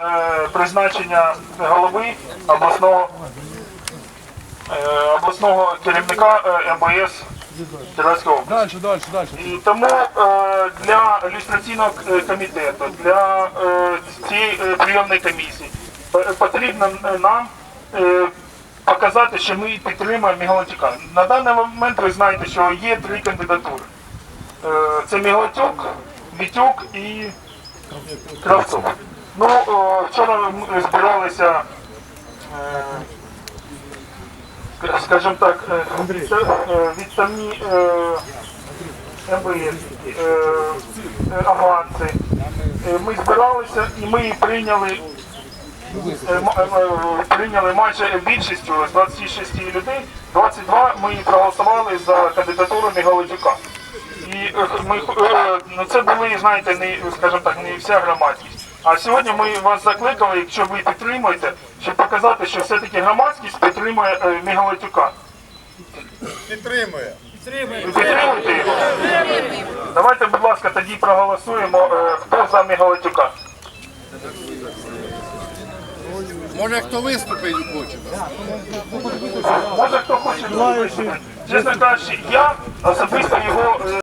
е, призначення голови обласного, е, обласного керівника е, МВС Кіровської області. Дальше, дальше, дальше. І тому для ілюстраційного комітету, для цієї прийомної комісії потрібно нам показати, що ми підтримуємо Мігалатюка. На даний момент ви знаєте, що є три кандидатури. Це Мігалатюк, Вітюк і Кравцов. Ну, е, вчора ми збиралися, е, скажімо так, е, е, відставні е, МВС, е, е, аванси. Е, Ми збиралися і ми прийняли, е, е, е, прийняли майже більшістю з 26 людей, 22 ми проголосували за кандидатуру Мігалитюка. І е, ми, е, ну, це були, знаєте, не, скажімо так, не вся громадськість. А сьогодні ми вас закликали, якщо ви підтримуєте, щоб показати, що все-таки громадськість підтримує е. Підтримує. Ви підтримуєте його? Давайте, будь ласка, тоді проголосуємо, е, хто за Мігалитюка. Може хто виступить хоче. Може хто хоче виступити? Чесно кажучи, я особисто його. е,